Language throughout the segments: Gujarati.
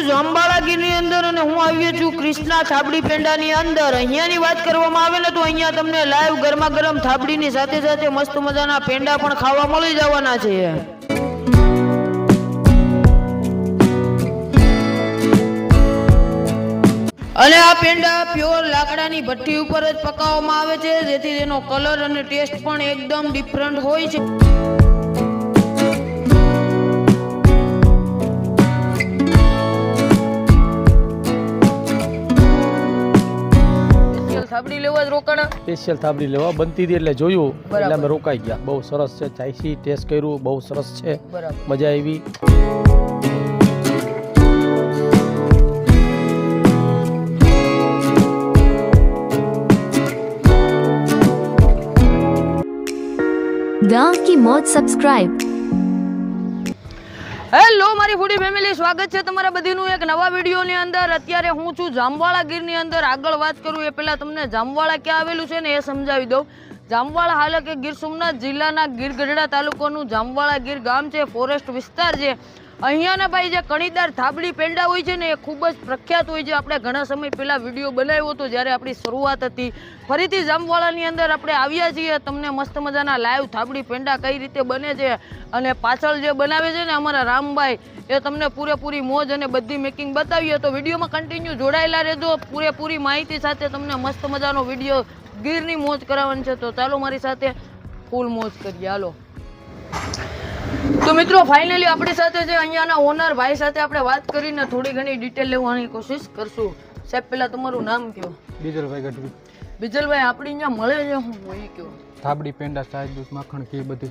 છું જાંબાળા ગીરની અંદર અને હું આવ્યો છું ક્રિષ્ના થાબડી પેંડાની અંદર. અહીંયાની વાત કરવામાં આવે ને તો અહીંયા તમને લાઈવ ગરમા ગરમ થાબડીની સાથે સાથે મસ્ત મજાના પેંડા પણ ખાવા મળી જવાના છે. અને આ પેંડા પ્યોર લાકડાની ભઠ્ઠી ઉપર જ પકાવવામાં આવે છે, જેથી તેનો કલર અને ટેસ્ટ પણ એકદમ ડિફરન્ટ હોય છે. થાબડી લેવા જ રોકાણા સ્પેશિયલ થાબડી લેવા બનતી હતી એટલે જોયું બરાબર. એટલે અમે રોકાઈ ગયા બહુ સરસ છે ચાઈસી ટેસ્ટ કર્યું બહુ સરસ છે બરાબર મજા આવી गांव की मौज सब्सक्राइब હેલો મારી ફૂડી ફેમિલી સ્વાગત છે તમારા બધીનું એક નવા વિડીયોની અંદર. અત્યારે હું છું જામવાળા ગીરની અંદર. આગળ વાત કરું એ પહેલાં તમને જામવાળા ક્યાં આવેલું છે ને એ સમજાવી દઉં. જામવાળા હાલક કે ગીર સોમનાથ જિલ્લાના ગીર ગઢડા તાલુકાનું જામવાળા ગીર ગામ છે. ફોરેસ્ટ વિસ્તાર છે. અહીંયાના ભાઈ જે કણીદાર થાબડી પેંડા હોય છે ને, એ ખૂબ જ પ્રખ્યાત હોય છે. આપણે ઘણા સમય પહેલાં વીડિયો બનાવ્યો હતો, જ્યારે આપણી શરૂઆત હતી. ફરીથી જામવાળાની અંદર આપણે આવ્યા છીએ. તમને મસ્ત મજાના લાઈવ થાબડી પેંડા કઈ રીતે બને છે અને પાછળ જે બનાવે છે ને અમારા રામભાઈ, એ તમને પૂરેપૂરી મોજ અને બધી મેકિંગ બતાવીએ. તો વિડીયોમાં કન્ટિન્યુ જોડાયેલા રહેજો. પૂરેપૂરી માહિતી સાથે તમને મસ્ત મજાનો વીડિયો ગીરની મોજ કરાવવાની છે. તો ચાલો મારી સાથે ફૂલ મોજ કરીએ. હાલો. તો મિત્રો ફાઇનલી આપણી સાથે જે અહીંયાના ઓનર ભાઈ સાથે આપણે વાત કરીને થોડી ઘણી ડિટેલ લેવાની કોશિશ કરશું. સાહેબ પહેલાં તમારું નામ કયો? બીજલભાઈ ગઢવી. બીજલભાઈ આપણી અહીંયા મળે છે હું એ કયો? થાબડી પેંડા સાહેબ દૂધ માખણ કે બધું.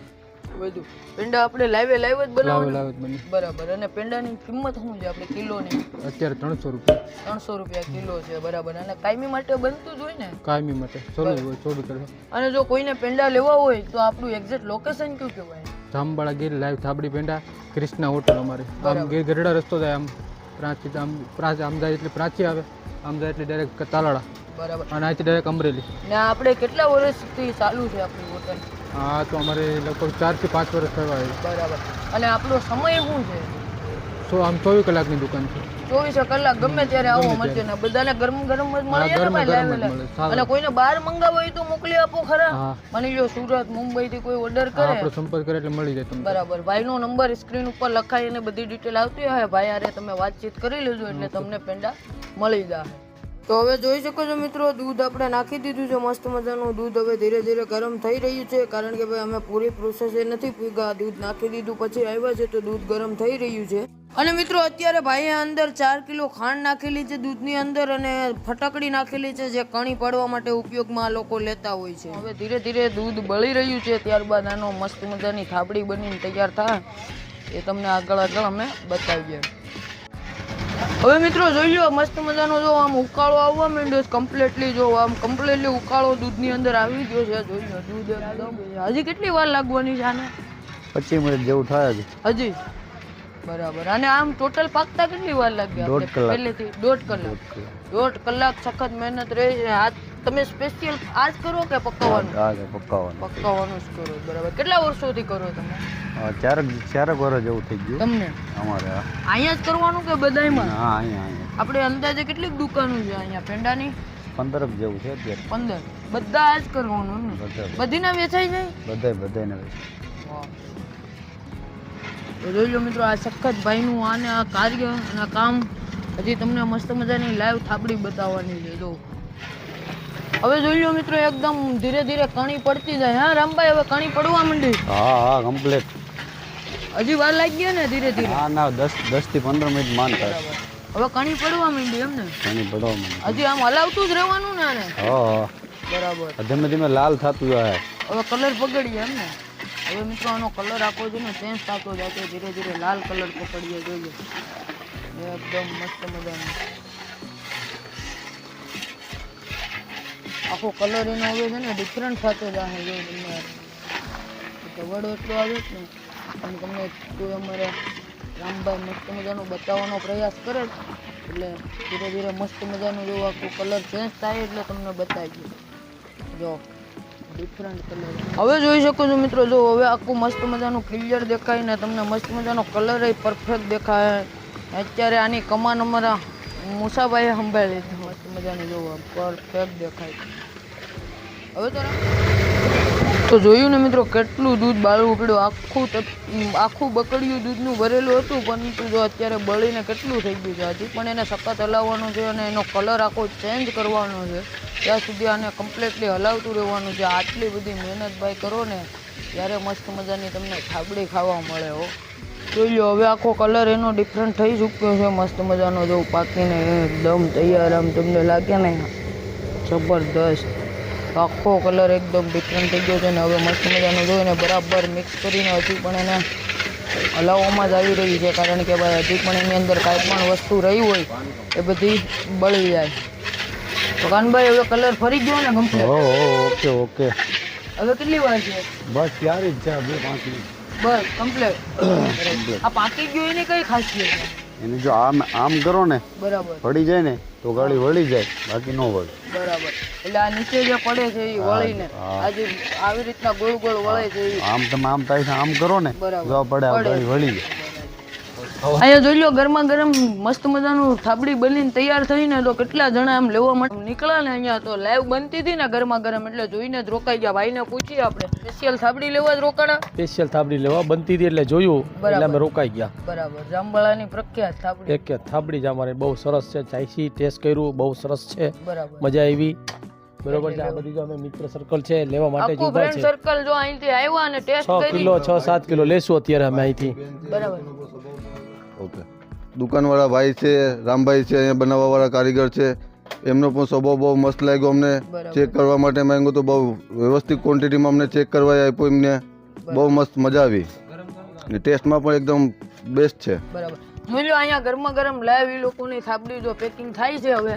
બધું. પેંડા આપણે લાઈવે લાઈવ જ લાવે બનાવવાનું જ બની. બરાબર. અને પેંડાની કિંમત શું છે આપણે કિલોની? અત્યારે ત્રણસો રૂપિયા. ત્રણસો રૂપિયા કિલો છે બરાબર. અને કાયમી માટે બનતું જ હોય ને? કાયમી માટે. ચોરી હોય અને જો કોઈને પેંડા લેવા હોય તો આપણું એક્ઝેક્ટ લોકેશન કયું કહેવાય? જામબાળા ગીર લાઈવ થાબડી પેંડા ક્રિષ્ના હોટલ અમારે. આમ ગીર ગઢડા રસ્તો થાય આમ પ્રાંચી આમ પ્રાંચ આમ જાય એટલે પ્રાંચી આવે આમ જાય એટલે ડાયરેક્ટ તાલાળા. બરાબર. અને અહીંથી ડાયરેક્ટ અમરેલી. ને આપણે કેટલા વર્ષથી ચાલુ છે આપણી હોટલ હા તો અમારે લગભગ ચારથી પાંચ વર્ષ થવા બરાબર. અને આપણો સમય શું છે? સો આમ ચોવીસ કલાકની દુકાન છે. ચોવીસે કલાક ગમે ત્યારે આવો મરચે ને બધાને ગરમ ગરમ જ મળે ને ભાઈ લાવેલા. અને કોઈને બહાર મંગાવો હોય તો મોકલી આપો ખરા. માની લો સુરત મુંબઈ થી કોઈ ઓર્ડર કરે. આપણો સંપર્ક કરે એટલે મળી જાય તમને. બરાબર. ભાઈનો નંબર સ્ક્રીન ઉપર લખાય અને બધી ડિટેલ આવતી હોય. ભાઈ આરે તમે વાતચીત કરી લેજો એટલે તમને પેંડા મળી જાય. તો હવે જોઈ શકો છો મિત્રો, દૂધ આપણે નાખી દીધું છે, મસ્ત મજાનું દૂધ હવે ધીરે ધીરે ગરમ થઈ રહ્યું છે, કારણ કે ભાઈ અમે પૂરી પ્રોસેસ એ નથી પીગા દૂધ નાખી દીધું, પછી આવ્યા છે તો દૂધ ગરમ થઈ રહ્યું છે. અને મિત્રો, અત્યારે ભાઈએ અંદર ચાર કિલો ખાંડ નાખેલી છે દૂધની અંદર અને ફટકડી નાખેલી છે, જે કણી પાડવા માટે ઉપયોગમાં લોકો લેતા હોય છે. હવે ધીરે ધીરે દૂધ બળી રહ્યું છે, ત્યારબાદ આનો મસ્ત મજાની થાબડી બનીને તૈયાર થાય એ તમને આગળ આગળ અમે બતાવીએ. હવે મિત્રો જોઈ લો મસ્ત મજાનો જો આમ ઉકાળો આવવા માંડ્યો કમ્પ્લીટલી જો આમ કમ્પ્લીટલી ઉકાળો દૂધની અંદર આવી ગયો છે જોઈ લો દૂધ એકદમ. હજી કેટલી વાર લાગવાની છે આને? પચીસ મિનિટ જેવું થાય છે હજી? બરાબર. અને આમ ટોટલ પાકતા કેટલી વાર લાગી પહેલેથી દોઢ કલાક. દોઢ કલાક. સખત મહેનત રહી હાથ તમે સ્પેશિયલ આજ કરો કે પકાવવાનું આજ પકાવવાનું પકાવવાનું જ કરો બરાબર. કેટલા વર્ષોથી કરો તમે? ચારક ચારક વર્ષ જેવું થઈ ગયું. તમને? અમારે અહીંયા જ કરવાનું કે બધાયમાં? હા અહીંયા અહીંયા. આપણે અંદાજે કેટલીક દુકાનો છે અહીંયા પેંડાની? પંદર જેવું છે અત્યારે. પંદર. બધા જ કરવાનું ને? બધા બધીના વેચાઈ જાય? બધાય બધાયને વેચાય. જોઈ લો મિત્રો આ સખત ભાઈનું આને આ કાર્ય અને કામ હજી તમને મસ્ત મજાની લાઈવ થાબડી બતાવવાની છે જો. હવે જોઈ લો મિત્રો એકદમ ધીરે ધીરે કણી પડતી જાય. હા રામભાઈ હવે કણી પડવા માંડી. હા હા કમ્પ્લીટ હજી વાર લાગી ગયો ને ધીરે ધીરે? હા ના દસ દસથી પંદર મિનિટ માન થાય. હવે કણી પડવા માંડી એમ ને કણી પડવા માંડી. હજી આમ હલાવતું જ રહેવાનું ને આને? હા. બરાબર. ધીમે ધીમે લાલ થતું જાય. હવે કલર પકડીએ એમ ને હવે મિત્રો આનો કલર આખો છે ને ચેન્જ થતો જાય ધીરે ધીરે લાલ કલર પકડીએ જોઈએ એકદમ મસ્ત મજાનો. આખો કલર એનો હવે છે ને ડિફરન્ટ થતો જાય જો તમને વડો એટલો આવે જ ને. અને તમને કોઈ અમારે રામભાઈ મસ્ત મજાનો બતાવવાનો પ્રયાસ કરે જ એટલે ધીરે ધીરે મસ્ત મજાનું જો આખું કલર ચેન્જ થાય એટલે તમને બતાવી જો ડિફરન્ટ કલર હવે જોઈ શકો છો મિત્રો, જો હવે આખું મસ્ત મજાનું ક્લિયર દેખાય ને, તમને મસ્ત મજાનો કલર પરફેક્ટ દેખાય. અત્યારે આની કમાન અમારા મુસાભાઈએ સંભાળી લીધી. મજાની જોવો પરફેક્ટ દેખાય. હવે તો તો જોયું ને મિત્રો કેટલું દૂધ બાળવું પડ્યું. આખું આખું બકડ્યું દૂધનું ભરેલું હતું, પરંતુ જો અત્યારે બળીને કેટલું થઈ ગયું છે હજી? પણ એને સખત હલાવવાનું છે અને એનો કલર આખો ચેન્જ કરવાનો છે. ત્યાં સુધી આને કમ્પ્લીટલી હલાવતું રહેવાનું છે. આટલી બધી મહેનત ભાઈ કરો ને, ત્યારે મસ્ત મજાની તમને થાબડી ખાવા મળે હો. જોઈ લો હવે આખો કલર એનો ડિફરન્ટ થઈ ચૂક્યો છે મસ્ત મજાનો જો પાકીને એકદમ તૈયાર આમ તમને લાગે ને જબરદસ્ત. આખો કલર એકદમ ડિફરન્ટ થઈ ગયો છે ને હવે મસ્ત મજાનો જોઈને બરાબર મિક્સ કરીને હજી પણ એને હલાવવામાં જ આવી રહી છે કારણ કે ભાઈ હજી પણ એની અંદર કાંઈ પણ વસ્તુ રહી હોય એ બધી બળી જાય. તો કાનભાઈ હવે કલર ફરી ગયો ને હો ઓકે ઓકે. હવે કેટલી વાર છે? બસ ત્યારે જ છે બે પાંચ મિનિટ. બસ કમ્પ્લીટ આ પાકી ગયો એની કઈ ખાસિયત? છે એને જો આમ આમ કરો ને બરાબર. પડી જાય ને તો ગાડી વળી જાય બાકી ન વળે. બરાબર. એટલે આ નીચે જે પડે છે એ વળીને. આજે આવી રીતના ગોળ ગોળ વળે છે આમ તમે આમ થાય છે આમ કરો ને બરાબર. પડે આ પડે. ગાડી વળી જાય. અહીંયા જોઈ લો ગરમા ગરમ મસ્ત મજાનું થાબડી બનીને તૈયાર થઈને તો કેટલા જણા આમ લેવા માટે નીકળ્યા ને અહીંયા તો લાઈવ બનતી હતી ને ગરમા ગરમ એટલે જોઈને જ રોકાઈ ગયા. ભાઈને પૂછીએ આપણે સ્પેશિયલ થાબડી લેવા જ રોકાણા? સ્પેશિયલ થાબડી લેવા બનતી હતી એટલે જોયું એટલે અમે રોકાઈ ગયા. બરાબર. જાંબાળાની પ્રખ્યાત થાબડી. એક થાબડી જ અમારે બહુ સરસ છે. ચાઈસી ટેસ્ટ કર્યું બહુ સરસ છે. મજા આવી. બરોબર છે આ બધી જો અમે મિત્ર સર્કલ છે લેવા માટે જ ઊભા છે. સર્કલ જો અહીંથી આવ્યા અને ટેસ્ટ કરી. 6 કિલો છ સાત કિલો લેશું અત્યારે અમે અહીંથી. બરાબર. ઓકે. દુકાનવાળા ભાઈ છે રામભાઈ છે અહીંયા બનાવવાવાળા કારીગર છે. એમનો પણ સ્વભાવ બહુ મસ્ત લાગ્યો અમને. ચેક કરવા માટે માંગ્યું તો બહુ વ્યવસ્થિત ક્વોન્ટિટીમાં અમને ચેક કરવા આપ્યો એમને. બહુ મસ્ત મજા આવી. ને ટેસ્ટમાં પણ એકદમ બેસ્ટ છે. બરાબર. જોઈ લો અહીંયા ગરમા ગરમ લાઈવ એ લોકોની થાબડી જો પેકિંગ થાય છે હવે.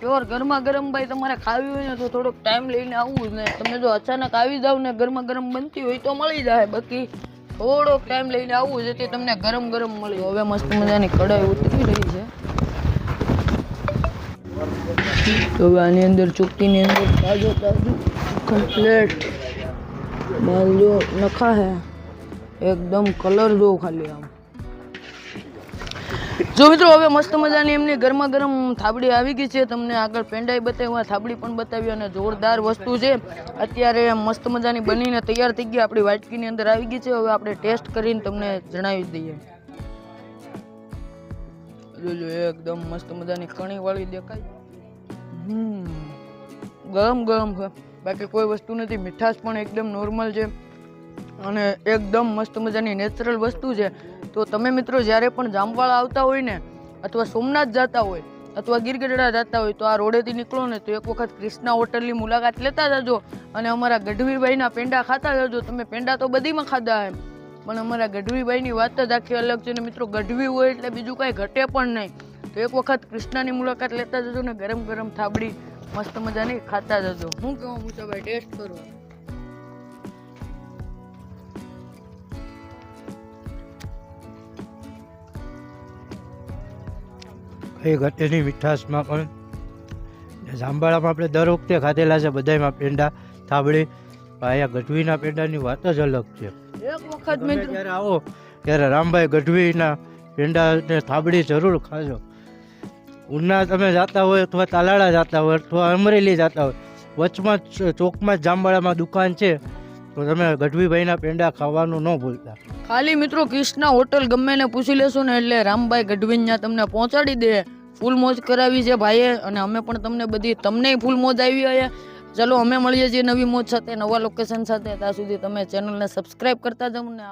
પ્યોર ગરમા ગરમ ભાઈ તમારે ખાવી હોય ને તો થોડોક ટાઈમ લઈને આવવું ને. તમે જો અચાનક આવી જાવ ને ગરમા ગરમ બનતી હોય તો મળી જાય બાકી. થોડોક ટાઈમ લઈને આવવું જેથી તમને ગરમ ગરમ મળ્યું. હવે મસ્ત મજાની કઢાઈ ઉતરી રહી છે. તો હવે આની અંદર ચૂકીની અંદર તાજો તાજો કમ્પ્લેટ માલ જો નખા હે એકદમ કલર જો ખાલી આમ. જો મિત્રો, હવે મસ્ત મજાની એમની ગરમા ગરમ થાબડી આવી ગઈ છે. તમને આગળ પેંડાઈ બતાવ્યા થાબડી પણ બતાવી અને જોરદાર વસ્તુ છે. અત્યારે મસ્ત મજાની બનીને તૈયાર થઈ ગઈ, આપણી વાટકીની અંદર આવી ગઈ છે. હવે આપણે ટેસ્ટ કરીને તમને જણાવી દઈએ. જોજો એકદમ મસ્ત મજાની કણી વાળી દેખાય ગરમ ગરમ બાકી કોઈ વસ્તુ નથી, મીઠાશ પણ એકદમ નોર્મલ છે. અને એકદમ મસ્ત મજાની નેચરલ વસ્તુ છે. તો તમે મિત્રો જ્યારે પણ જામવાળા આવતા હોય ને, અથવા સોમનાથ જતા હોય, અથવા ગીરગઢડા જતા હોય, તો આ રોડેથી નીકળો ને તો એક વખત ક્રિષ્ના હોટલની મુલાકાત લેતા જજો અને અમારા ગઢવીભાઈના પેંડા ખાતા જજો. તમે પેંડા તો બધીમાં ખાધા એમ, પણ અમારા ગઢવીભાઈની વાત જ આખી અલગ છે ને મિત્રો. ગઢવી હોય એટલે બીજું કાંઈ ઘટે પણ નહીં. તો એક વખત કૃષ્ણાની મુલાકાત લેતા જજો ને ગરમ ગરમ થાબડી, મસ્ત મજાની ખાતા જજો. હું કહું, મુસાભાઈ ટેસ્ટ કરો. એ ઘટેની મીઠાશમાં પણ. જાંબાળામાં આપણે દર વખતે ખાધેલા છે બધાયમાં પેંડા થાબડી પાયા અહીંયા ગઢવીના પેંડાની વાત જ અલગ છે. એક વખત જ્યારે આવો ત્યારે રામભાઈ ગઢવીના પેંડા ને થાબડી જરૂર ખાજો. ઉના તમે જતા હોય અથવા તાલાળા જતા હોય અથવા અમરેલી જતા હોય વચમાં ચોકમાં જાંબાળામાં દુકાન છે તો તમે ગઢવીભાઈના પેંડા ખાવાનું ન ભૂલતા. ખાલી મિત્રો કૃષ્ણા હોટલ ગમે ને પૂછી લેશો ને એટલે રામભાઈ ગઢવી તમને પહોંચાડી દે. ફૂલ મોજ કરાવી છે ભાઈએ અને અમે પણ તમને બધી તમને ફૂલ મોજ આવી હોય ચલો, અમે મળીએ છીએ નવી મોજ સાથે, નવા લોકેશન સાથે. ત્યાં સુધી તમે ચેનલને સબસ્ક્રાઈબ કરતા જાઓ ને